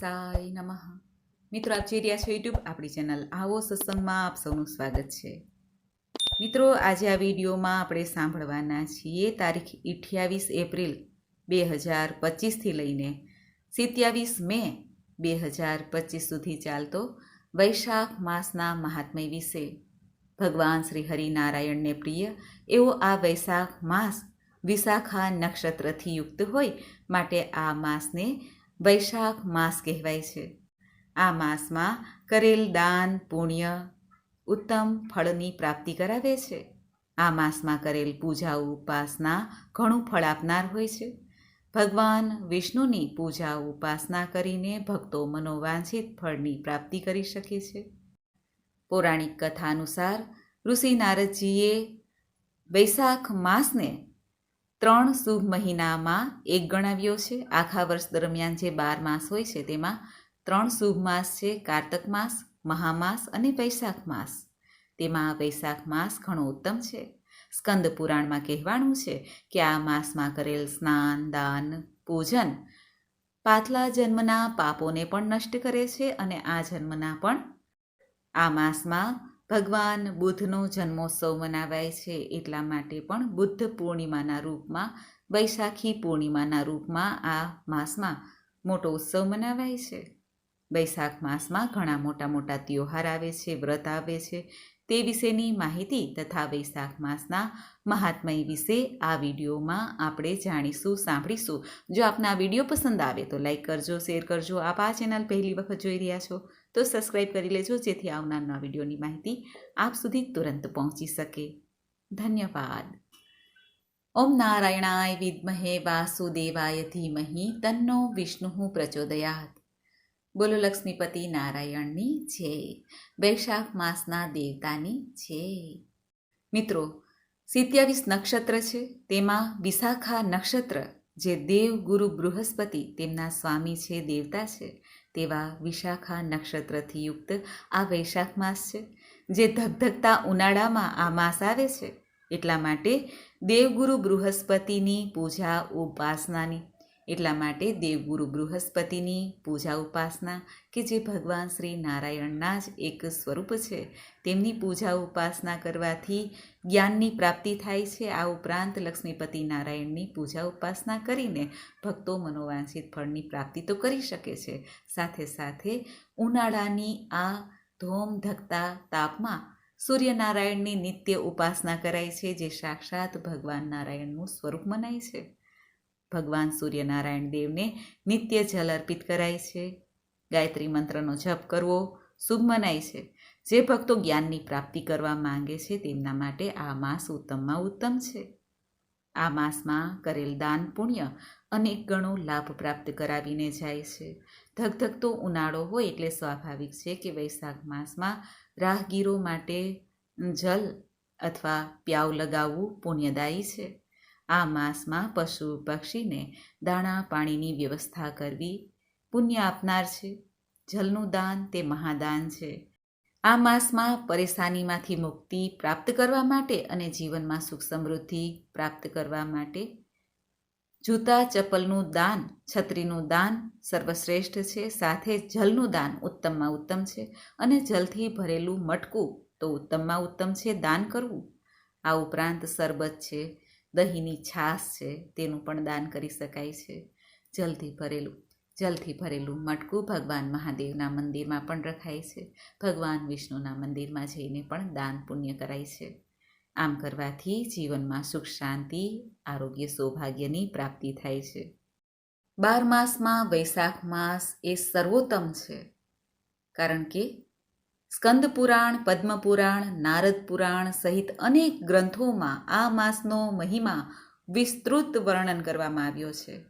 ગણેશાય નમઃ. મિત્રો, આપ જોઈ રહ્યા છો યુટ્યુબ આપણી ચેનલ આવો સત્સંગમાં આપ સૌનું સ્વાગત છે. મિત્રો, આજે આ વિડીયોમાં આપણે સાંભળવાના છીએ તારીખ અઠ્યાવીસ એપ્રિલ બે હજાર પચીસથી લઈને સિત્યાવીસ મે બે હજાર પચીસ સુધી ચાલતો વૈશાખ માસના મહાત્મય વિશે. ભગવાન શ્રી હરિનારાયણને પ્રિય એવો આ વૈશાખ માસ વિશાખા નક્ષત્રથી યુક્ત હોય માટે આ માસને વૈશાખ માસ કહેવાય છે. આ માસમાં કરેલ દાન, પુણ્ય, ઉત્તમ ફળની પ્રાપ્તિ કરાવે છે. આ માસમાં કરેલ પૂજા ઉપાસના ઘણું ફળ આપનાર હોય છે. ભગવાન વિષ્ણુની પૂજા ઉપાસના કરીને ભક્તો મનોવાંછિત ફળની પ્રાપ્તિ કરી શકે છે. પૌરાણિક કથા અનુસાર ઋષિ નારદજીએ વૈશાખ માસને ત્રણ શુભ મહિનામાં એક ગણાવ્યો છે. આખા વર્ષ દરમિયાન જે બાર માસ હોય છે તેમાં ત્રણ શુભ માસ છે. કારતક માસ, મહામાસ અને વૈશાખ માસ. તેમાં વૈશાખ માસ ઘણો ઉત્તમ છે. સ્કંદ પુરાણમાં કહેવાનું છે કે આ માસમાં કરેલ સ્નાન, દાન, પૂજન પાછલા જન્મના પાપોને પણ નષ્ટ કરે છે અને આ જન્મના પણ આ માસમાં ભગવાન બુદ્ધનો જન્મોત્સવ મનાવાય છે એટલા માટે પણ બુદ્ધ પૂર્ણિમાના રૂપમાં, વૈશાખી પૂર્ણિમાના રૂપમાં આ માસમાં મોટો ઉત્સવ મનાવાય છે. વૈશાખ માસમાં ઘણા મોટા મોટા ત્યોહાર આવે છે, વ્રત આવે છે તે વિશેની માહિતી તથા વૈશાખ માસના મહાત્મય વિશે આ વિડીયોમાં આપણે જાણીશું, સાંભળીશું. જો આપને વીડિયો પસંદ આવે તો લાઈક કરજો, શેર કરજો. આપ આ ચેનલ પહેલી વખત જોઈ રહ્યા છો તો સબસ્ક્રાઈબ કરી લેજો, જેથી આવનારના વિડીયોની માહિતી આપ સુધી તુરંત પહોંચી શકે. ધન્યવાદ. ઓમ નારાયણાય વિદ્મહે વાસુદેવાય ધીમહી તન્નો વિષ્ણુ પ્રચોદયાત. બોલો લક્ષ્મીપતિ નારાયણની જય. વૈશાખ માસના દેવતાની જય. મિત્રો, સિત્યાવીસ નક્ષત્ર છે, તેમાં વિશાખા નક્ષત્ર, જે દેવ ગુરુ બૃહસ્પતિ તેમના સ્વામી છે, દેવતા છે, તેવા વિશાખા નક્ષત્રથી યુક્ત આ વૈશાખ માસ છે, જે ધગધગતા ઉનાળામાં આ માસ આવે છે, એટલા માટે દેવગુરુ બૃહસ્પતિની પૂજા, ઉપાસનાની એટલા માટે દેવગુરુ બૃહસ્પતિની પૂજા ઉપાસના કે જે ભગવાન શ્રી નારાયણના જ એક સ્વરૂપ છે, તેમની પૂજા ઉપાસના કરવાથી જ્ઞાનની પ્રાપ્તિ થાય છે. આ ઉપરાંત લક્ષ્મીપતિ નારાયણની પૂજા ઉપાસના કરીને ભક્તો મનોવાંછિત ફળની પ્રાપ્તિ તો કરી શકે છે. સાથે સાથે ઉનાળાની આ ધોમ ધકતા તાપમાં સૂર્યનારાયણની નિત્ય ઉપાસના કરાય છે, જે સાક્ષાત ભગવાન નારાયણનું સ્વરૂપ મનાય છે. ભગવાન સૂર્યનારાયણ દેવને નિત્ય જલ અર્પિત કરાય છે. ગાયત્રી મંત્રનો જપ કરવો શુભ મનાય છે. જે ભક્તો જ્ઞાનની પ્રાપ્તિ કરવા માંગે છે તેમના માટે આ માસ ઉત્તમમાં ઉત્તમ છે. આ માસમાં કરેલ દાન પુણ્ય અનેક ગણો લાભ પ્રાપ્ત કરાવીને જાય છે. ધગધગતો ઉનાળો હોય એટલે સ્વાભાવિક છે કે વૈશાખ માસમાં રાહગીરો માટે જલ અથવા પ્યાવ લગાવવું પુણ્યદાયી છે. આ માસમાં પશુ પક્ષીને દાણા પાણીની વ્યવસ્થા કરવી પુણ્ય આપનાર છે, જલનું દાન તે મહાદાન છે. આ માસમાં પરેશાનીમાંથી મુક્તિ પ્રાપ્ત કરવા માટે અને જીવનમાં સુખ સમૃદ્ધિ પ્રાપ્ત કરવા માટે જૂતા ચપ્પલનું દાન, છત્રીનું દાન સર્વશ્રેષ્ઠ છે, સાથે જલનું દાન ઉત્તમમાં ઉત્તમ છે અને જલથી ભરેલું મટકું તો ઉત્તમમાં ઉત્તમ છે, દાન કરવું. આ ઉપરાંત શરબત છે દહીંની છાશ છે, તેનું પણ દાન કરી શકાય છે. જલથી ભરેલું જલથી ભરેલું મટકું ભગવાન મહાદેવના મંદિરમાં પણ રખાય છે. ભગવાન વિષ્ણુના મંદિરમાં જઈને પણ દાન પુણ્ય કરાય છે. આમ કરવાથી જીવનમાં સુખ, શાંતિ, આરોગ્ય, સૌભાગ્યની પ્રાપ્તિ થાય છે. બાર માસમાં વૈશાખ માસ એ સર્વોત્તમ છે. કારણ કે સ્કંદ પુરાણ પદ્મપુરાણ નારદ પુરાણ સહિત અનેક ગ્રંથોમાં આ માસનો મહિમા વિસ્તૃત વર્ણન કરવામાં આવ્યો છે.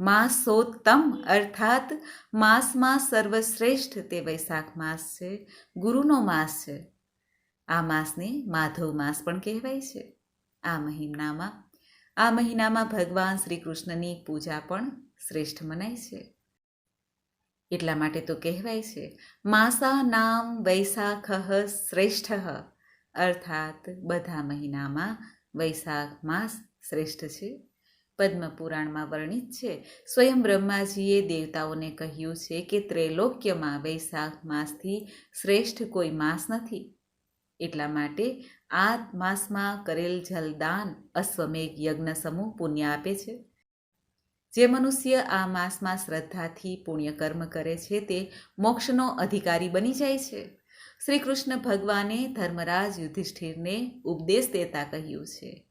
માસોત્તમ અર્થાત માસમાં સર્વશ્રેષ્ઠ તે વૈશાખ માસ છે, ગુરુનો માસ છે. આ માસને માધવ માસ પણ કહેવાય છે. આ મહિનામાં આ મહિનામાં ભગવાન શ્રી કૃષ્ણની પૂજા પણ શ્રેષ્ઠ મનાય છે. એટલા માટે તો કહેવાય છે. માસા નામ વૈશાખ શ્રેષ્ઠ. અર્થાત બધા મહિનામાં વૈશાખ માસ શ્રેષ્ઠ છે. પદ્મપુરાણમાં વર્ણિત છે. સ્વયં બ્રહ્માજીએ દેવતાઓને કહ્યું છે કે ત્રૈલોક્યમાં વૈશાખ માસથી શ્રેષ્ઠ કોઈ માસ નથી. એટલા માટે આ માસમાં કરેલ જલદાન અશ્વમેઘ યજ્ઞ સમૂહ પુણ્ય આપે છે. જે મનુષ્ય આ માસમાં શ્રદ્ધાથી પુણ્યકર્મ કરે છે, તે મોક્ષનો અધિકારી બની જાય છે. શ્રી કૃષ્ણ ભગવાને ધર્મરાજ યુધિષ્ઠિરને ઉપદેશ દેતા કહ્યું છે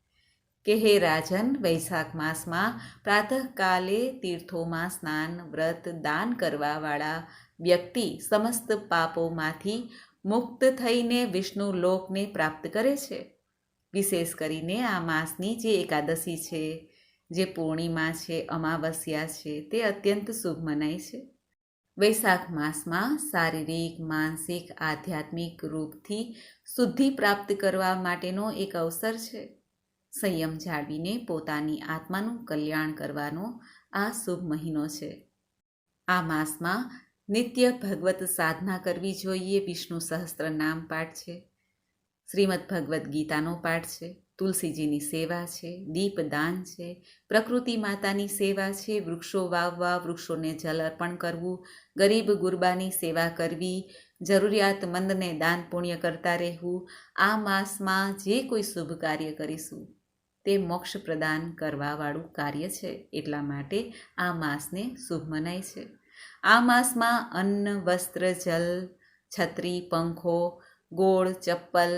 કે, હે રાજન, વૈશાખ માસમાં પ્રાતઃકાલે તીર્થોમાં સ્નાન, વ્રત, દાન કરવાવાળા વ્યક્તિ સમસ્ત પાપોમાંથી મુક્ત થઈને વિષ્ણુ લોકને પ્રાપ્ત કરે છે. વિશેષ કરીને આ માસની જે એકાદશી છે જે પૂર્ણિમા છે, અમાવસ્યા છે, તે અત્યંત શુભ મનાય છે. વૈશાખ માસમાં શારીરિક, માનસિક, આધ્યાત્મિક રૂપથી શુદ્ધિ પ્રાપ્ત કરવા માટેનો એક અવસર છે. સંયમ જાળવીને પોતાની આત્માનું કલ્યાણ કરવાનો આ શુભ મહિનો છે. આ માસમાં નિત્ય ભગવત સાધના કરવી જોઈએ, વિષ્ણુ સહસ્ત્ર નામ પાઠ છે. શ્રીમદ ભગવદ્ ગીતાનો પાઠ છે. તુલસીજીની સેવા છે દીપદાન છે, પ્રકૃતિ માતાની સેવા છે, વૃક્ષો વાવવા, વૃક્ષોને જલ અર્પણ કરવું, ગરીબ ગુરબાની સેવા કરવી જરૂરિયાતમંદને દાન પુણ્ય કરતા રહેવું, આ માસમાં જે કોઈ શુભ કાર્ય કરીશું તે મોક્ષ પ્રદાન કરવાવાળું કાર્ય છે, એટલા માટે આ માસને શુભ મનાય છે. આ માસમાં અન્ન, વસ્ત્ર, જલ, છત્રી, પંખો, ગોળ, ચપ્પલ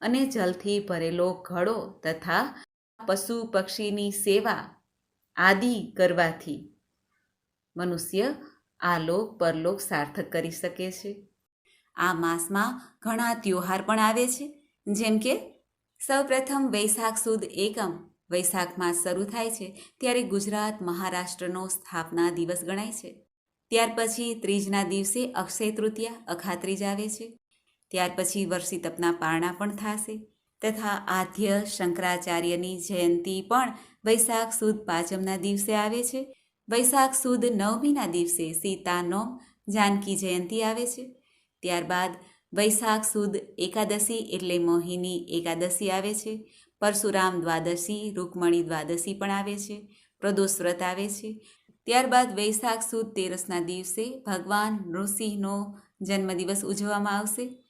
અને જલથી ભરેલો ઘડો તથા પશુ પક્ષીની સેવા આદિ કરવાથી મનુષ્ય આ લોક પરલોક સાર્થક કરી શકે છે. આ માસમાં ઘણા ત્યોહાર પણ આવે છે, જેમ કે સૌપ્રથમ વૈશાખ સુદ એકમ વૈશાખ માસ શરૂ થાય છે, ત્યારે ગુજરાત મહારાષ્ટ્રનો સ્થાપના દિવસ ગણાય છે. ત્યાર પછી ત્રીજના દિવસે અક્ષય તૃતીયા અખાત્રીજ આવે છે. ત્યાર પછી વર્ષિતપના પારણા પણ થશે. તથા આદ્ય શંકરાચાર્યની જયંતી પણ વૈશાખ સુદ પાંચમના દિવસે આવે છે. વૈશાખ સુદ નવમીના દિવસે સીતાનો જાનકી જયંતી આવે છે. ત્યારબાદ વૈશાખ સુદ એકાદશી એટલે મોહિની એકાદશી આવે છે. પરશુરામ દ્વાદશી, રૂકમણી દ્વાદશી પણ આવે છે. પ્રદોષ વ્રત આવે છે. ત્યારબાદ વૈશાખ સુદ તેરસના દિવસે ભગવાન નૃસિંહનો જન્મદિવસ ઉજવવામાં આવશે.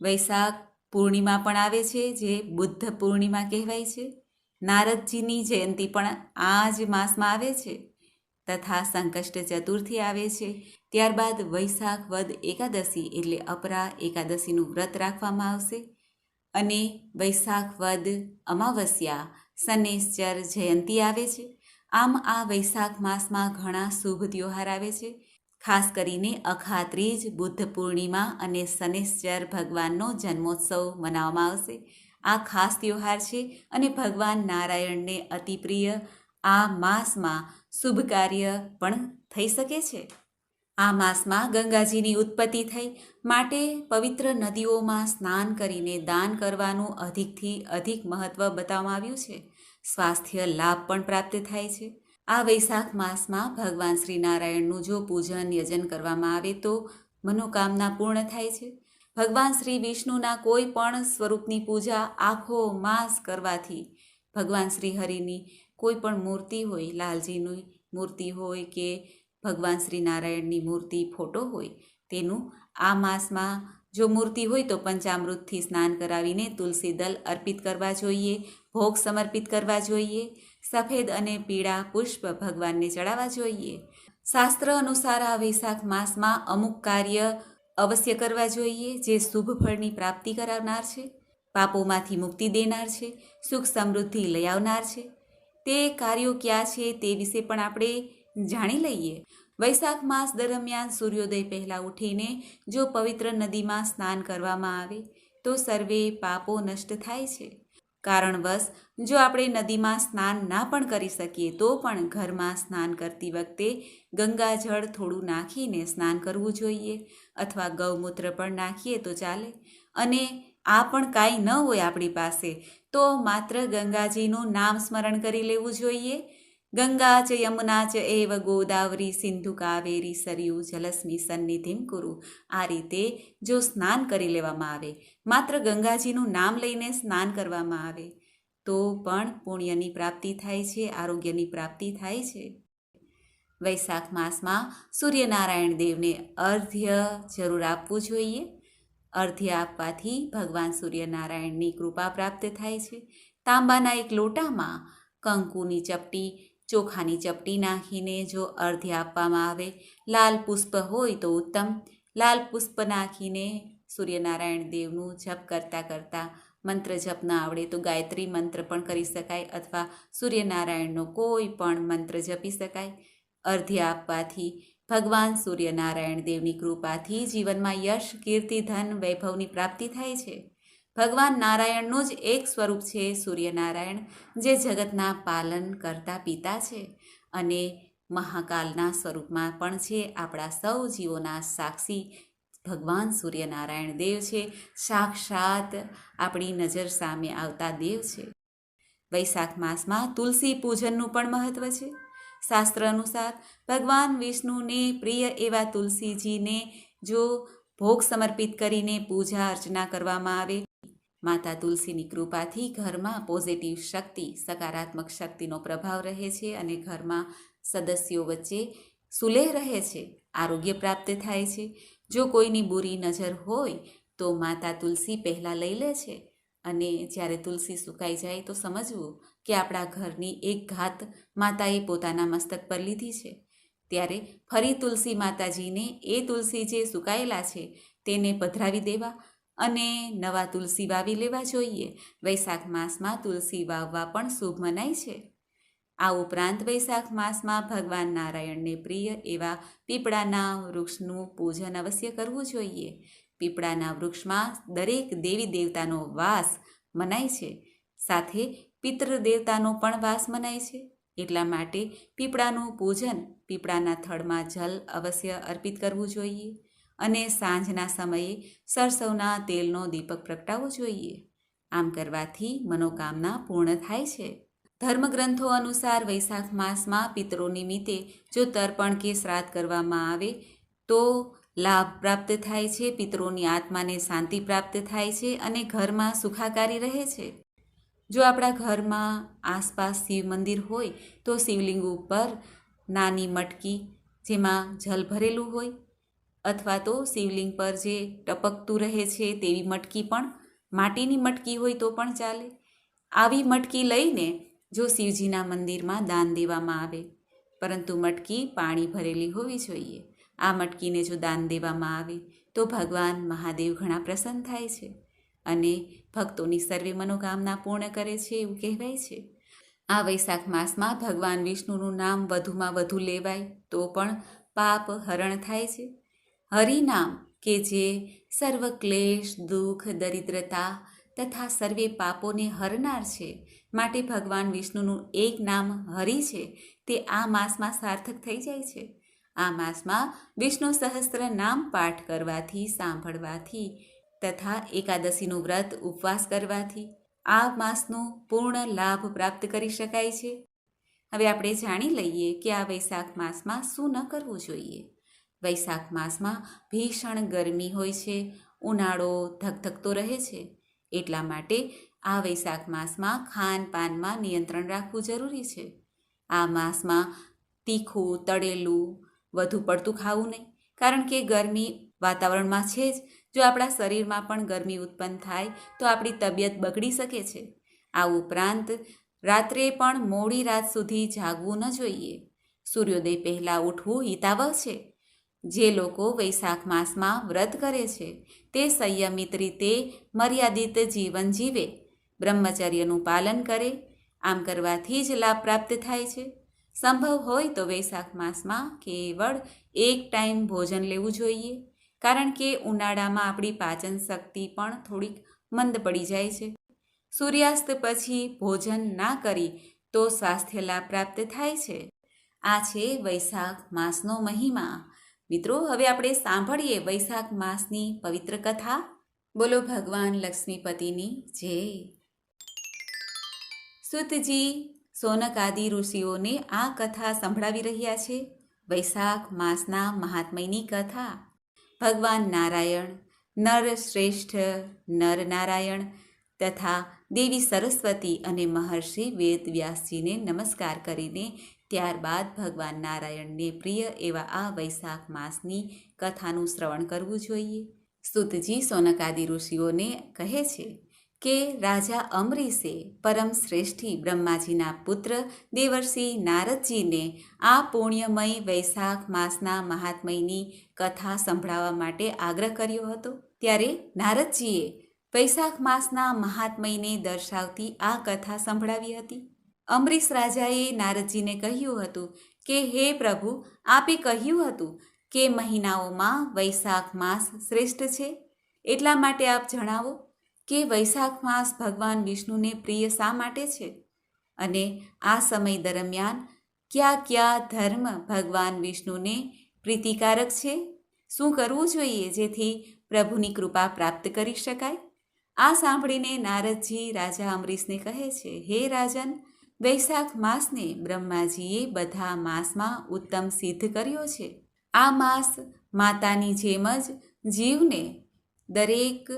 વૈશાખ પૂર્ણિમા પણ આવે છે, જે બુદ્ધ પૂર્ણિમા કહેવાય છે. નારદજીની જયંતી પણ આ જ માસમાં આવે છે તથા સંકષ્ટ ચતુર્થી આવે છે. ત્યારબાદ વૈશાખ વદ એકાદશી એટલે અપરા એકાદશીનું વ્રત રાખવામાં આવશે. અને વૈશાખ વદ અમાવસ્યા શનેશ્ચર જયંતી આવે છે. આમ આ વૈશાખ માસમાં ઘણા શુભ ત્યોહાર આવે છે. ખાસ કરીને અખાત્રીજ, બુદ્ધ પૂર્ણિમા અને શનેશ્ચર ભગવાનનો જન્મોત્સવ મનાવવામાં આવશે. આ ખાસ ત્યોહાર છે અને ભગવાન નારાયણને અતિપ્રિય. આ માસમાં શુભ કાર્ય પણ થઈ શકે છે. આ માસમાં ગંગાજીની ઉત્પત્તિ થઈ માટે પવિત્ર નદીઓમાં સ્નાન કરીને દાન કરવાનું અધિકથી અધિક મહત્ત્વ બતાવવામાં આવ્યું છે. સ્વાસ્થ્ય લાભ પણ પ્રાપ્ત થાય છે. આ વૈશાખ માસમાં ભગવાન શ્રી નારાયણનું જો પૂજન યજન કરવામાં આવે તો મનોકામના પૂર્ણ થાય છે. ભગવાન શ્રી વિષ્ણુના કોઈ પણ સ્વરૂપની પૂજા આખો માસ કરવાથી ભગવાન શ્રી હરિની કોઈ પણ મૂર્તિ હોય, લાલજીની મૂર્તિ હોય કે ભગવાન શ્રી નારાયણની મૂર્તિ ફોટો હોય, તેનું આ માસમાં જો મૂર્તિ હોય તો પંચામૃતથી સ્નાન કરાવીને તુલસી દલ અર્પિત કરવા જોઈએ. ભોગ સમર્પિત કરવા જોઈએ, સફેદ અને પીળા પુષ્પ ભગવાનને ચડાવવા જોઈએ. શાસ્ત્ર અનુસાર આ વૈશાખ માસમાં અમુક કાર્ય અવશ્ય કરવા જોઈએ, જે શુભ ફળની પ્રાપ્તિ કરાવનાર છે, પાપોમાંથી મુક્તિ દેનાર છે, સુખ સમૃદ્ધિ લઈ આવનાર છે. તે કાર્યો ક્યાં છે તે વિશે પણ આપણે જાણી લઈએ. વૈશાખ માસ દરમિયાન સૂર્યોદય પહેલાં ઉઠીને જો પવિત્ર નદીમાં સ્નાન કરવામાં આવે, તો સર્વે પાપો નષ્ટ થાય છે. કારણવશ, જો આપણે નદીમાં સ્નાન ના પણ કરી શકીએ, તો પણ ઘરમાં સ્નાન કરતી વખતે ગંગાજળ થોડું નાખીને સ્નાન કરવું જોઈએ અથવા ગૌમૂત્ર પણ નાખીએ તો ચાલે. અને આ પણ કાંઈ ન હોય આપણી પાસે, તો માત્ર ગંગાજીનું નામ સ્મરણ કરી લેવું જોઈએ. ગંગા ચ યમુના ચ એવ ગોદાવરી સિંધુ કાવેરી સરયુ જલસ્મી સન્નિધિમ કુરુ આ રીતે જો સ્નાન કરી લેવામાં આવે, માત્ર ગંગાજીનું નામ લઈને સ્નાન કરવામાં આવે, તો પણ પુણ્યની પ્રાપ્તિ થાય છે, આરોગ્યની પ્રાપ્તિ થાય છે. વૈશાખ માસમાં સૂર્યનારાયણ દેવને અર્ધ્ય જરૂર આપવું જોઈએ. અર્ધ્ય આપવાથી ભગવાન સૂર્યનારાયણની કૃપા પ્રાપ્ત થાય છે. તાંબાના એક લોટામાં કંકુની ચપટી ચોખાની ચપટી નાખીને જો અર્ધ્ય આપવામાં આવે, લાલ પુષ્પ હોય તો ઉત્તમ. લાલ પુષ્પ નાખીને સૂર્યનારાયણ દેવનું જપ કરતાં કરતાં મંત્ર જપ ન આવડે તો ગાયત્રી મંત્ર પણ કરી શકાય અથવા સૂર્યનારાયણનો કોઈ પણ મંત્ર જપી શકાય. અર્ધ્ય આપવાથી ભગવાન સૂર્યનારાયણ દેવની કૃપાથી જીવનમાં યશ, કીર્તિ, ધન, વૈભવની પ્રાપ્તિ થાય છે. ભગવાન નારાયણનું જ એક સ્વરૂપ છે સૂર્યનારાયણ, જે જગતના પાલન કરતા પિતા છે અને મહાકાલના સ્વરૂપમાં પણ છે. આપણા સૌ જીવોના સાક્ષી ભગવાન સૂર્યનારાયણ દેવ છે. સાક્ષાત આપણી નજર સામે આવતા દેવ છે. વૈશાખ માસમાં તુલસી પૂજનનું પણ મહત્વ છે. શાસ્ત્ર અનુસાર ભગવાન વિષ્ણુને પ્રિય એવા તુલસીજીને જો ભોગ સમર્પિત કરીને પૂજા અર્ચના કરવામાં આવે માતા તુલસીની કૃપાથી ઘરમાં પોઝિટિવ શક્તિ, સકારાત્મક શક્તિનો પ્રભાવ રહે છે અને ઘરમાં સદસ્યો વચ્ચે સુલેહ રહે છે, આરોગ્ય પ્રાપ્ત થાય છે. જો કોઈની બુરી નજર હોય તો માતા તુલસી પહેલાં લઈ લે છે અને જ્યારે તુલસી સુકાઈ જાય તો સમજવું કે આપણા ઘરની એક ઘાત માતાએ પોતાના મસ્તક પર લીધી છે. ત્યારે ફરી તુલસી માતાજીને એ તુલસી જે સુકાયેલા છે તેને પધરાવી દેવા અને નવા તુલસી વાવી લેવા જોઈએ. વૈશાખ માસમાં તુલસી વાવવા પણ શુભ મનાય છે. આ ઉપરાંત વૈશાખ માસમાં ભગવાન નારાયણને પ્રિય એવા પીપળાના વૃક્ષનું પૂજન અવશ્ય કરવું જોઈએ. પીપળાના વૃક્ષમાં દરેક દેવી દેવતાનો વાસ મનાય છે. સાથે પિતૃ દેવતાનો પણ વાસ મનાય છે. એટલા માટે પીપળાનું પૂજન પીપળાના થડમાં જલ અવશ્ય અર્પિત કરવું જોઈએ. અને સાંજના સમયે સરસવના તેલનો દીપક પ્રગટાવવો જોઈએ. આમ કરવાથી મનોકામના પૂર્ણ થાય છે. ધર્મગ્રંથો અનુસાર વૈશાખ માસમાં પિતરો નિમિત્તે જો તર્પણ કે શ્રાદ્ધ કરવામાં આવે, તો લાભ પ્રાપ્ત થાય છે, પિતરોની આત્માને શાંતિ પ્રાપ્ત થાય છે અને ઘરમાં સુખાકારી રહે છે. જો આપણા ઘરમાં આસપાસ શિવ મંદિર હોય, તો શિવલિંગ ઉપર નાની મટકી, જેમાં જલ ભરેલું હોય અથવા તો શિવલિંગ પર જે ટપકતું રહે છે તેવી મટકી પણ, માટીની મટકી હોય તો પણ ચાલે. આવી મટકી લઈને જો શિવજીના મંદિરમાં દાન દેવામાં આવે, પરંતુ મટકી પાણી ભરેલી હોવી જોઈએ. આ મટકીને જો દાન દેવામાં આવે, તો ભગવાન મહાદેવ ઘણા પ્રસન્ન થાય છે અને ભક્તોની સર્વે મનોકામના પૂર્ણ કરે છે એવું કહેવાય છે. આ વૈશાખ માસમાં ભગવાન વિષ્ણુનું નામ વધુમાં વધુ લેવાય તો પણ પાપ હરણ થાય છે. હરિનામ, કે જે સર્વ ક્લેશ, દુઃખ, દરિદ્રતા તથા સર્વે પાપોને હરનાર છે, માટે ભગવાન વિષ્ણુનું એક નામ હરિ છે, તે આ માસમાં સાર્થક થઈ જાય છે. આ માસમાં વિષ્ણુ સહસ્ત્ર નામ પાઠ કરવાથી, સાંભળવાથી તથા એકાદશીનું વ્રત ઉપવાસ કરવાથી આ માસનો પૂર્ણ લાભ પ્રાપ્ત કરી શકાય છે. હવે આપણે જાણી લઈએ કે આ વૈશાખ માસમાં શું ન કરવું જોઈએ. વૈશાખ માસમાં ભીષણ ગરમી હોય છે. ઉનાળો ધકધકતો રહે છે. એટલા માટે આ વૈશાખ માસમાં ખાનપાનમાં નિયંત્રણ રાખવું જરૂરી છે. આ માસમાં તીખું, તળેલું, વધુ પડતું ખાવું નહીં. કારણ કે ગરમી વાતાવરણમાં છે જ. જો આપણા શરીરમાં પણ ગરમી ઉત્પન્ન થાય, તો આપણી તબિયત બગડી શકે છે. આ ઉપરાંત, રાત્રે પણ મોડી રાત સુધી જાગવું ન જોઈએ. સૂર્યોદય પહેલાં ઉઠવું હિતાવહ છે. જે લોકો વૈશાખ માસમાં વ્રત કરે છે, તે સંયમિત રીતે મર્યાદિત જીવન જીવે, બ્રહ્મચર્યનું પાલન કરે, આમ કરવાથી જ લાભ પ્રાપ્ત થાય છે. સંભવ હોય તો વૈશાખ માસમાં કેવળ એક ટાઈમ ભોજન લેવું જોઈએ, કારણ કે ઉનાળામાં આપણી પાચન શક્તિ પણ થોડીક મંદ પડી જાય છે. સૂર્યાસ્ત પછી ભોજન ના કરી તો સ્વાસ્થ્ય લાભ પ્રાપ્ત થાય છે. આ છે વૈશાખ માસનો મહિમા. મિત્રો, હવે આપણે સાંભળીએ વૈશાખ માસની પવિત્ર કથા. બોલો ભગવાન લક્ષ્મીપતિની જય. સુતજી સોનક આદિ ઋષિઓને આ કથા સંભળાવી રહ્યા છે. વૈશાખ માસના મહાત્મયની કથા. ભગવાન નારાયણ, નર શ્રેષ્ઠ, નર નારાયણ તથા દેવી સરસ્વતી અને મહર્ષિ વેદવ્યાસજીને નમસ્કાર કરીને ત્યારબાદ ભગવાન નારાયણને પ્રિય એવા આ વૈશાખ માસની કથાનું શ્રવણ કરવું જોઈએ. સ્તુતજી સોનકાદિ ઋષિઓને કહે છે કે, રાજા અમરીશે પરમ શ્રેષ્ઠી બ્રહ્માજીના પુત્ર દેવર્ષિ નારદજીને આ પુણ્યમય વૈશાખ માસના મહાત્મયની કથા સંભળાવવા માટે આગ્રહ કર્યો હતો. ત્યારે નારદજીએ વૈશાખ માસના મહાત્મયને દર્શાવતી આ કથા સંભળાવી હતી. અમરીશ રાજાએ નારદજીને કહ્યું હતું કે, હે પ્રભુ, આપે કહ્યું હતું કે, મહિનાઓમાં વૈશાખ માસ શ્રેષ્ઠ છે. એટલા માટે આપ જણાવો કે, વૈશાખ માસ ભગવાન વિષ્ણુને પ્રિય શા માટે છે? અને આ સમય દરમિયાન કયા કયા ધર્મ ભગવાન વિષ્ણુને પ્રીતિકારક છે? શું કરવું જોઈએ જેથી પ્રભુની કૃપા પ્રાપ્ત કરી શકાય? આ સાંભળીને નારદજી રાજા અમરીશને કહે છે, હે રાજન વૈશાખ માસને બ્રહ્માજીએ બધા માસમાં ઉત્તમ સિદ્ધ કર્યો છે. આ માસ માતાની જેમ જ જીવને દરેક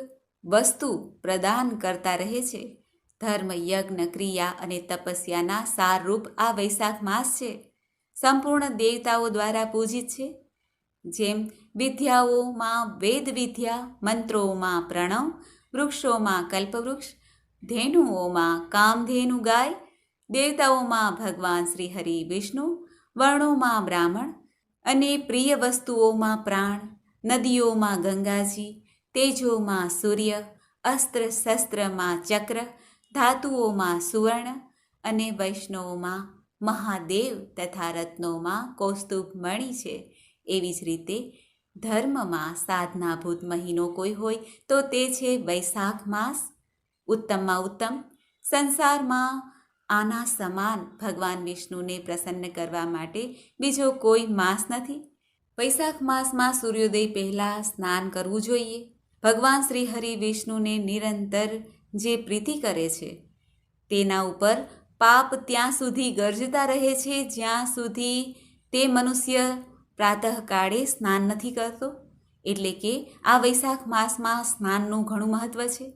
વસ્તુ પ્રદાન કરતા રહે છે. ધર્મ, યજ્ઞ, ક્રિયા અને તપસ્યાના સારરૂપ આ વૈશાખ માસ છે. સંપૂર્ણ દેવતાઓ દ્વારા પૂજિત છે. જેમ વિદ્યાઓમાં વેદ વિદ્યા, મંત્રોમાં પ્રણવ, વૃક્ષોમાં કલ્પવૃક્ષ, ધેનુઓમાં કામધેનુ ગાય દેવતાઓમાં ભગવાન શ્રી હરિ વિષ્ણુ, વર્ણોમાં બ્રાહ્મણ અને પ્રિય વસ્તુઓમાં પ્રાણ, નદીઓમાં ગંગાજી, તેજોમાં સૂર્ય, અસ્ત્ર શસ્ત્રમાં ચક્ર, ધાતુઓમાં સુવર્ણ અને વૈષ્ણવોમાં મહાદેવ તથા રત્નોમાં કૌસ્તુભ મણી છે. એવી જ રીતે ધર્મમાં સાધનાભૂત મહિનો કોઈ હોય તો તે છે વૈશાખ માસ. ઉત્તમમાં ઉત્તમ. સંસારમાં આના સમાન ભગવાન વિષ્ણુને પ્રસન્ન કરવા માટે બીજો કોઈ માસ નથી. વૈશાખ માસમાં સૂર્યોદય પહેલાં સ્નાન કરવું જોઈએ. ભગવાન શ્રી હરિ વિષ્ણુને નિરંતર જે પ્રીતિ કરે છે, તેના ઉપર પાપ ત્યાં સુધી ગરજતા રહે છે, જ્યાં સુધી તે મનુષ્ય પ્રાતઃકાળે સ્નાન નથી કરતો. એટલે કે આ વૈશાખ માસમાં સ્નાનનું ઘણું મહત્ત્વ છે.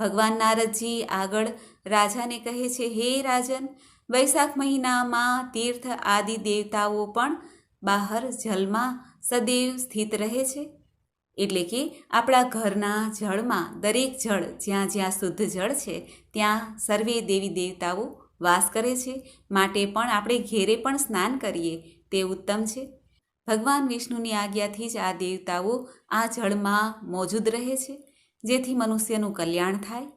ભગવાન નારદજી આગળ રાજાને કહે છે, હે રાજન, વૈશાખ મહિનામાં તીર્થ આદિ દેવતાઓ પણ બહાર જલમાં સદૈવ સ્થિત રહે છે. એટલે કે આપણા ઘરના જળમાં દરેક જળ જ્યાં જ્યાં શુદ્ધ જળ છે, ત્યાં સર્વે દેવી દેવતાઓ વાસ કરે છે. માટે પણ આપણે ઘેરે પણ સ્નાન કરીએ, તે ઉત્તમ છે. ભગવાન વિષ્ણુની આજ્ઞાથી જ આ દેવતાઓ આ જળમાં મોજૂદ રહે છે. જેથી મનુષ્યનું કલ્યાણ થાય.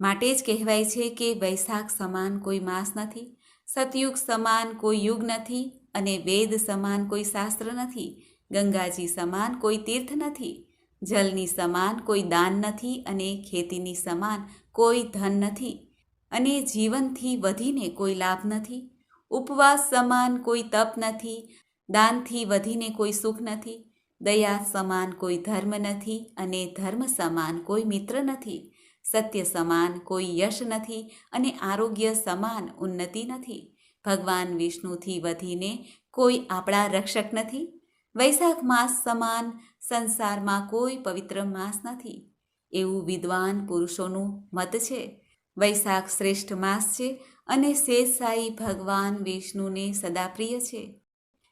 માટે જ કહેવાય છે કે વૈશાખ સમાન કોઈ માસ નથી, સતયુગ સમાન કોઈ યુગ નથી અને વેદ સમાન કોઈ શાસ્ત્ર નથી, ગંગાજી સમાન કોઈ તીર્થ નથી, જલની સમાન કોઈ દાન નથી અને ખેતીની સમાન કોઈ ધન નથી અને જીવનથી વધીને કોઈ લાભ નથી, ઉપવાસ સમાન કોઈ તપ નથી, દાનથી વધીને કોઈ સુખ નથી દયા સમાન કોઈ ધર્મ નથી અને ધર્મ સમાન કોઈ મિત્ર નથી. સત્ય સમાન કોઈ યશ નથી અને આરોગ્ય સમાન ઉન્નતિ નથી. ભગવાન વિષ્ણુથી વધીને કોઈ આપણા રક્ષક નથી. વૈશાખ માસ સમાન સંસારમાં કોઈ પવિત્ર માસ નથી. એવું વિદ્વાન પુરુષોનું મત છે. વૈશાખ શ્રેષ્ઠ માસ છે અને શેષસાઈ ભગવાન વિષ્ણુને સદા પ્રિય છે.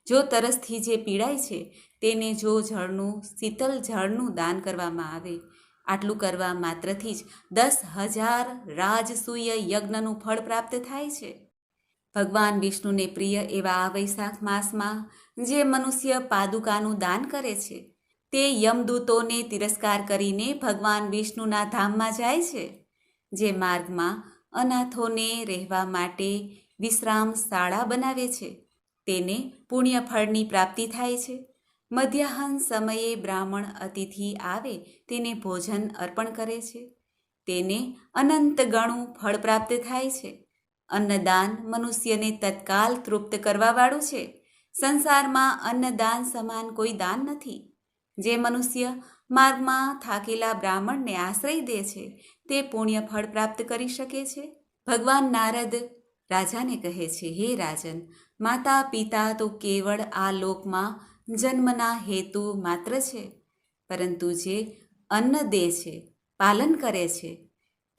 જો તરસથી જે પીડાય છે તેને જો જળનું શીતલ જળનું દાન કરવામાં આવે, આટલું કરવા માત્રથી જ દસ હજાર રાજસૂય યજ્ઞનું ફળ પ્રાપ્ત થાય છે. ભગવાન વિષ્ણુને પ્રિય એવા આ વૈશાખ માસમાં જે મનુષ્ય પાદુકાનું દાન કરે છે, તે યમદૂતોને તિરસ્કાર કરીને ભગવાન વિષ્ણુના ધામમાં જાય છે, જે માર્ગમાં અનાથોને રહેવા માટે વિશ્રામ શાળા બનાવે છે. તેને પુણ્ય ફળની પ્રાપ્તિ થાય છે. મધ્યાહન સમયે બ્રાહ્મણ અતિથિ આવે તેને ભોજન અર્પણ કરે છે. તેને અનંત ગણું ફળ પ્રાપ્ત થાય છે. અન્નદાન મનુષ્યને તત્કાલ તૃપ્ત કરવાવાળું છે. સંસારમાં અન્નદાન સમાન કોઈ દાન નથી. જે મનુષ્ય માર્ગમાં થાકેલા બ્રાહ્મણને આશ્રય દે છે, તે પુણ્ય ફળ પ્રાપ્ત કરી શકે છે. ભગવાન નારદ રાજાને કહે છે, હે રાજન માતા પિતા તો કેવળ આ લોકમાં જન્મના હેતુ માત્ર છે, પરંતુ જે અન્ન દે છે, પાલન કરે છે,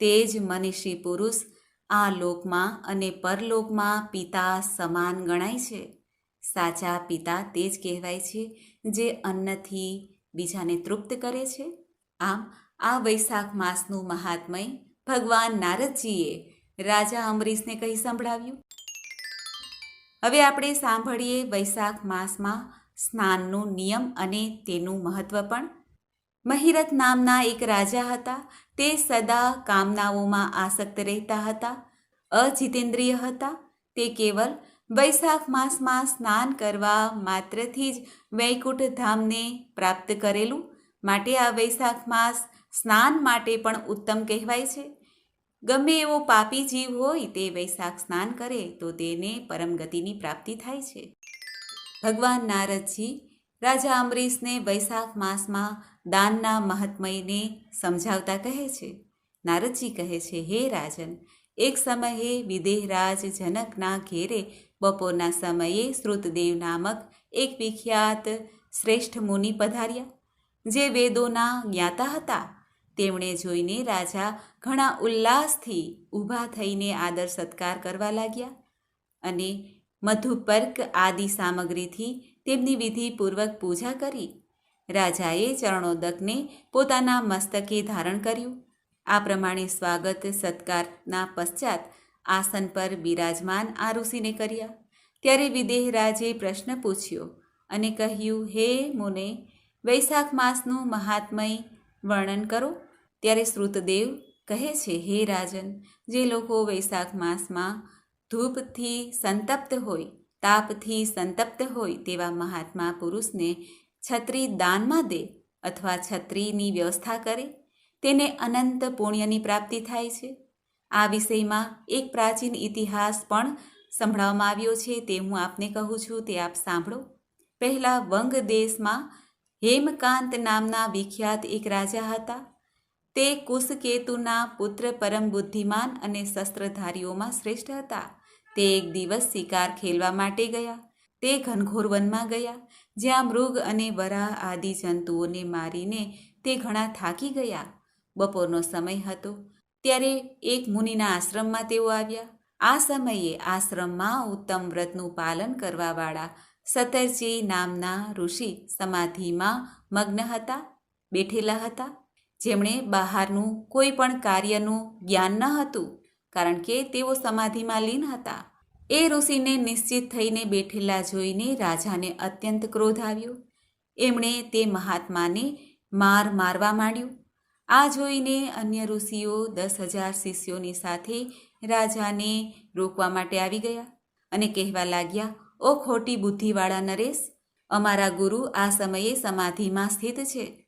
તે જ મનીષી પુરુષ આ લોકમાં અને પરલોકમાં પિતા સમાન ગણાય છે. સાચા પિતા તે જ કહેવાય છે, જે અન્નથી બીજાને તૃપ્ત કરે છે. આમ, આ વૈશાખ માસનું મહાત્મય ભગવાન નારદજીએ રાજા અમરીશને કહી સંભળાવ્યું. હવે આપણે સાંભળીએ વૈશાખ માસમાં સ્નાનનું નિયમ અને તેનું મહત્વ પણ. મહિરથ નામના એક રાજા હતા. તે સદા કામનાઓમાં આસક્ત રહેતા હતા. અજિતેન્દ્રિય હતા. તે કેવલ વૈશાખ માસમાં સ્નાન કરવા માત્રથી જ વૈકુંઠ ધામને પ્રાપ્ત કરેલું. માટે આ વૈશાખ માસ સ્નાન માટે પણ ઉત્તમ કહેવાય છે. ગમે એવો પાપી જીવ હોય તે વૈશાખ સ્નાન કરે તો તેને પરમગતિની પ્રાપ્તિ થાય છે. ભગવાન નારદજી રાજા અમરીશને વૈશાખ માસમાં દાનના મહાત્મયને સમજાવતા કહે છે. નારદજી કહે છે, હે રાજન, એક સમયે વિદેહરાજ જનકના ઘેરે બપોરના સમયે શ્રુતદેવ નામક એક વિખ્યાત શ્રેષ્ઠ મુનિ પધાર્યા. જે વેદોના જ્ઞાતા હતા, તેમણે જોઈને રાજા ઘણા ઉલ્લાસથી ઊભા થઈને આદર સત્કાર કરવા લાગ્યા અને મધુપર્ક આદિ સામગ્રીથી તેમની વિધિપૂર્વક પૂજા કરી. રાજાએ ચરણોદકને પોતાના મસ્તકે ધારણ કર્યું. આ પ્રમાણે સ્વાગત સત્કારના પશ્ચાત આસન પર બિરાજમાન આ ઋષિને કર્યા. ત્યારે વિદેહરાજે પ્રશ્ન પૂછ્યો અને કહ્યું, હે મુને, વૈશાખ માસનું મહાત્મય વર્ણન કરો. ત્યારે શ્રુતદેવ કહે છે, હે રાજન, જે લોકો વૈશાખ માસમાં ધૂપથી સંતપ્ત હોય, તાપથી સંતપ્ત હોય તેવા મહાત્મા પુરુષને છત્રી દાનમાં દે અથવા છત્રીની વ્યવસ્થા કરે, તેને અનંત પુણ્યની પ્રાપ્તિ થાય છે. આ વિષયમાં એક પ્રાચીન ઇતિહાસ પણ સંભળાવવામાં આવ્યો છે તે હું આપને કહું છું તે આપ સાંભળો. પહેલાં વંગ દેશમાં હેમકાંત નામના વિખ્યાત એક રાજા હતા. તે કુશકેતુના પુત્ર પરમ બુદ્ધિમાન અને શસ્ત્રધારીઓમાં શ્રેષ્ઠ હતા. તે એક દિવસ શિકાર ખેલવા માટે ગયા. તે ઘનઘોર વનમાં ગયા. જ્યાં મૃગ અને વરાહ આદિ જંતુઓને મારીને તે ઘણા થાકી ગયા. બપોરનો સમય હતો. ત્યારે એક મુનિના આશ્રમમાં તેઓ આવ્યા. આ સમયે આશ્રમમાં ઉત્તમ વ્રતનું પાલન કરવાવાળા સતરજી નામના ઋષિ સમાધિમાં મગ્ન હતા, બેઠેલા હતા. જેમણે બહારનું કોઈ પણ કાર્યનું જ્ઞાન ન હતું. કારણ કે તેઓ સમાધિમાં લીન હતા. એ ઋષિને નિશ્ચિત થઈને બેઠેલા જોઈને રાજાને અત્યંત ક્રોધ આવ્યો. એમણે તે મહાત્માને માર મારવા માંડ્યું. આ જોઈને અન્ય ઋષિઓ દસ હજાર શિષ્યોની સાથે રાજાને રોકવા માટે આવી ગયા અને કહેવા લાગ્યા, ઓ ખોટી બુદ્ધિવાળા નરેશ, અમારા ગુરુ આ સમયે સમાધિમાં સ્થિત છે.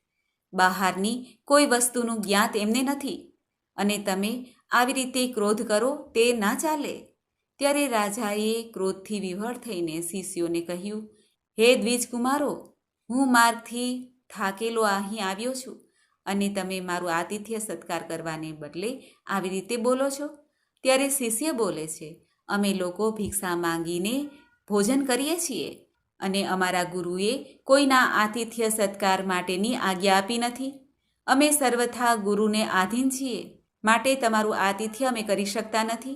બહારની કોઈ વસ્તુનું જ્ઞાત એમને નથી. અને તમે આવી રીતે ક્રોધ કરો, તે ના ચાલે. ત્યારે રાજાએ ક્રોધથી વિવળ થઈને શિષ્યોને કહ્યું, હે દ્વિજકુમારો, હું માર્ગથી થાકેલો અહીં આવ્યો છું અને તમે મારું આતિથ્ય સત્કાર કરવાને બદલે આવી રીતે બોલો છો. ત્યારે શિષ્ય બોલે છે, અમે લોકો ભિક્ષા માંગીને ભોજન કરીએ છીએ અને અમારા ગુરુએ કોઈના આતિથ્ય સત્કાર માટેની આજ્ઞા આપી નથી. અમે સર્વથા ગુરુને આધીન છીએ. માટે તમારું આતિથ્ય અમે કરી શકતા નથી.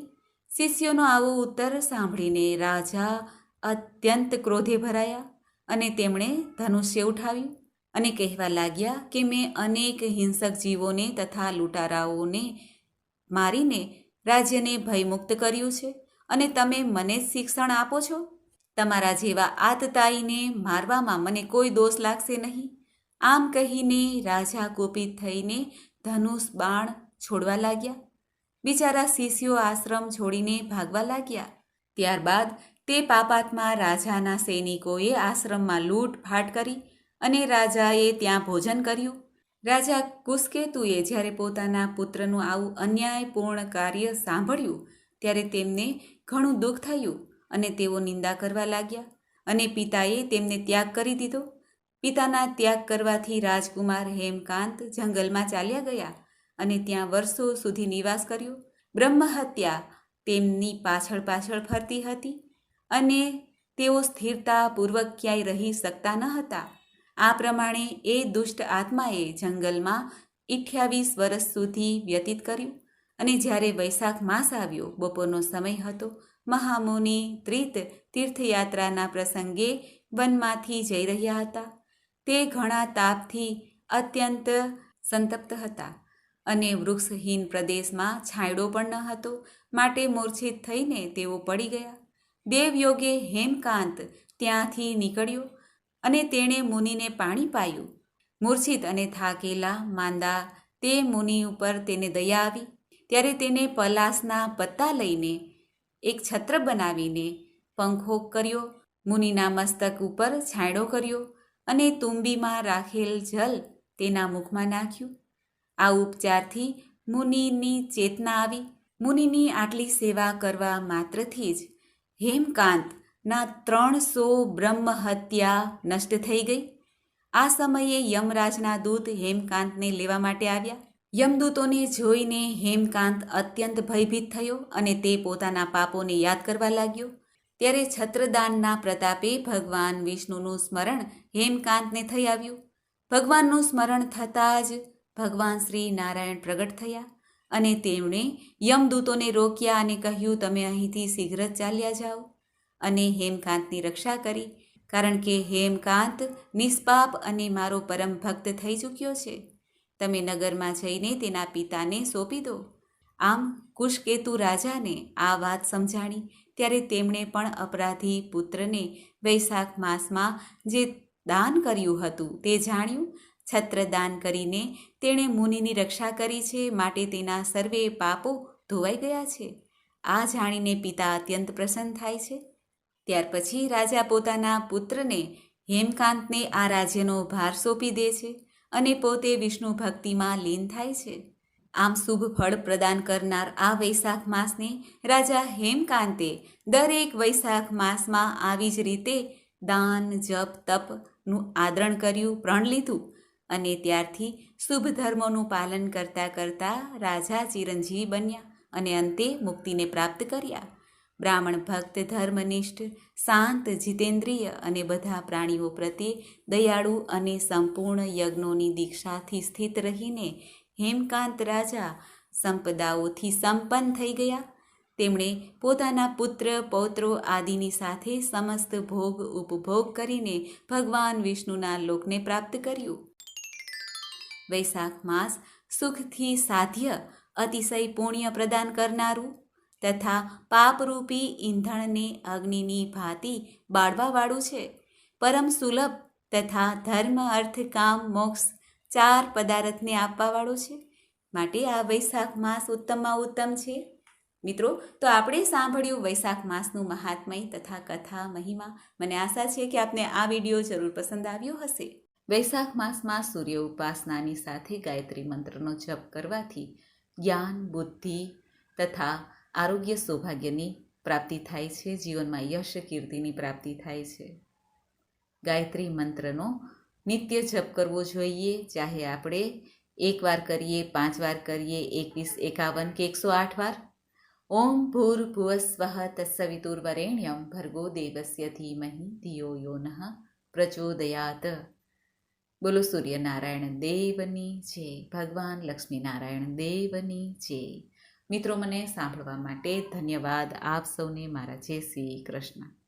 શિષ્યોનો આવો ઉત્તર સાંભળીને રાજા અત્યંત ક્રોધે ભરાયા અને તેમણે ધનુષ્ય ઉઠાવ્યું અને કહેવા લાગ્યા કે મેં અનેક હિંસક જીવોને તથા લૂંટારાઓને મારીને રાજ્યને ભયમુક્ત કર્યું છે અને તમે મને શિક્ષણ આપો છો? તમારા જેવા આતતાઈને મારવામાં મને કોઈ દોષ લાગશે નહીં. આમ કહીને રાજા કોપિત થઈને ધનુષ બાણ છોડવા લાગ્યા. બિચારા શિષ્યો આશ્રમ છોડીને ભાગવા લાગ્યા. ત્યારબાદ તે પાપાત્મા રાજાના સૈનિકોએ આશ્રમમાં લૂંટ ફાટ કરી અને રાજાએ ત્યાં ભોજન કર્યું. રાજા કુસ્કેતુએ જ્યારે પોતાના પુત્રનું આવું અન્યાયપૂર્ણ કાર્ય સાંભળ્યું, ત્યારે તેમને ઘણું દુઃખ થયું અને તેઓ નિંદા કરવા લાગ્યા અને પિતાએ તેમને ત્યાગ કરી દીધો. પિતાના ત્યાગ કરવાથી રાજકુમાર હેમકાંત જંગલમાં ચાલ્યા ગયા અને ત્યાં વર્ષો સુધી નિવાસ કર્યો. બ્રહ્મહત્યા તેમની પાછળ પાછળ ફરતી હતી અને તેઓ સ્થિરતાપૂર્વક ક્યાંય રહી શકતા ન હતા. આ પ્રમાણે એ દુષ્ટ આત્માએ જંગલમાં અઠ્યાવીસ વર્ષ સુધી વ્યતીત કર્યું અને જ્યારે વૈશાખ માસ આવ્યો, બપોરનો સમય હતો, મહામુનિ ત્રિત તીર્થયાત્રાના પ્રસંગે વનમાંથી જઈ રહ્યા હતા. તે ઘણા તાપથી અત્યંત સંતપ્ત હતા. અને વૃક્ષહીન પ્રદેશમાં છાંયડો પણ ન હતો, માટે મૂર્છિત થઈને તેઓ પડી ગયા. દેવયોગે હેમકાંત ત્યાંથી નીકળ્યો અને તેણે મુનિને પાણી પાયું. મૂર્છિત અને થાકેલા માંદા તે મુનિ ઉપર તેને દયા આવી. ત્યારે તેને પલાસના પત્તા લઈને એક છત્ર બનાવીને પંખો કર્યો. મુનિના મસ્તક ઉપર છાંયડો કર્યો અને તુંબીમાં રાખેલ જલ તેના મુખમાં નાખ્યું. આ ઉપચારથી મુનિની ચેતના આવી. મુનિની આટલી સેવા કરવા માત્રથી જ હેમકાંતના ત્રણસો બ્રહ્મહત્યા નષ્ટ થઈ ગઈ. આ સમયે યમરાજના દૂત હેમકાંતને લેવા માટે આવ્યા. યમદૂતોને જોઈને હેમકાંત અત્યંત ભયભીત થયો અને તે પોતાના પાપોને યાદ કરવા લાગ્યો. ત્યારે છત્રદાનના પ્રતાપે ભગવાન વિષ્ણુનું સ્મરણ હેમકાંતને થઈ આવ્યું. ભગવાનનું સ્મરણ થતાં જ ભગવાન શ્રી નારાયણ પ્રગટ થયા અને તેમણે યમદૂતોને રોક્યા અને કહ્યું, તમે અહીંથી શીઘ્ર ચાલ્યા જાઓ. અને હેમકાંતની રક્ષા કરી. કારણ કે હેમકાંત નિષ્પાપ અને મારો પરમ ભક્ત થઈ ચૂક્યો છે. તમે નગરમાં જઈને તેના પિતાને સોંપી દો. આમ કુશકેતુ રાજાને આ વાત સમજાણી. ત્યારે તેમણે પણ અપરાધી પુત્રને વૈશાખ માસમાં જે દાન કર્યું હતું તે જાણ્યું છત્રદાન કરીને તેણે મુનિની રક્ષા કરી છે, માટે તેના સર્વે પાપો ધોવાઈ ગયા છે. આ જાણીને પિતા અત્યંત પ્રસન્ન થાય છે. ત્યાર પછી રાજા પોતાના પુત્રને હેમકાંતને આ રાજ્યનો ભાર સોંપી દે છે અને પોતે વિષ્ણુ ભક્તિમાં લીન થાય છે. આમ શુભ ફળ પ્રદાન કરનાર આ વૈશાખ માસને રાજા હેમકાંતે દરેક વૈશાખ માસમાં આવી જ રીતે દાન, જપ તપનું આદરણ કર્યું પ્રણ લીધું અને ત્યારથી શુભ ધર્મોનું પાલન કરતાં કરતાં રાજા ચિરંજીવી બન્યા અને અંતે મુક્તિને પ્રાપ્ત કર્યા. બ્રાહ્મણ ભક્ત, ધર્મનિષ્ઠ, શાંત, જીતેન્દ્રિય અને બધા પ્રાણીઓ પ્રત્યે દયાળુ અને સંપૂર્ણ યજ્ઞોની દીક્ષાથી સ્થિત રહીને હેમકાંત રાજા સંપદાઓથી સંપન્ન થઈ ગયા. તેમણે પોતાના પુત્ર, પૌત્રો આદિની સાથે સમસ્ત ભોગ ઉપભોગ કરીને ભગવાન વિષ્ણુના લોકને પ્રાપ્ત કર્યું. વૈશાખ માસ સુખથી સાધ્ય, અતિશય પુણ્ય પ્રદાન કરનારું તથા પાપરૂપી ઈંધણને અગ્નિની ભાતિ બાળવાવાળું છે. પરમ સુલભ તથા ધર્મ, અર્થ, કામ, મોક્ષ ચાર પદાર્થને આપવાવાળું છે. માટે આ વૈશાખ માસ ઉત્તમમાં ઉત્તમ છે. મિત્રો, તો આપણે સાંભળ્યું વૈશાખ માસનું મહાત્મય તથા કથા, મહિમા. મને આશા છે કે આપને આ વીડિયો જરૂર પસંદ આવ્યો હશે. વૈશાખ માસમાં સૂર્ય ઉપાસનાની સાથે ગાયત્રી મંત્રનો જપ કરવાથી જ્ઞાન, બુદ્ધિ તથા આરોગ્ય સૌભાગ્યની પ્રાપ્તિ થાય છે. જીવનમાં યશ, કીર્તિની પ્રાપ્તિ થાય છે. ગાયત્રી મંત્રનો નિત્ય જપ કરવો જોઈએ. ચાહે આપણે એક વાર કરીએ પાંચ વાર કરીએ, એકવીસ, એકાવન કે એકસો આઠ વાર. ઓમ ભૂર ભુવસ્વઃ તત્સવિતુર્વરેણ્યમ ભર્ગો દેવસ્ય ધીમહિ ધિયો યો નઃ પ્રચોદયાત. બોલો સૂર્યનારાયણ દેવની જય, ભગવાન લક્ષ્મીનારાયણ દેવની જય. મિત્રો, મને સાંભળવા માટે ધન્યવાદ આપ સૌને, મારા જય શ્રી કૃષ્ણ.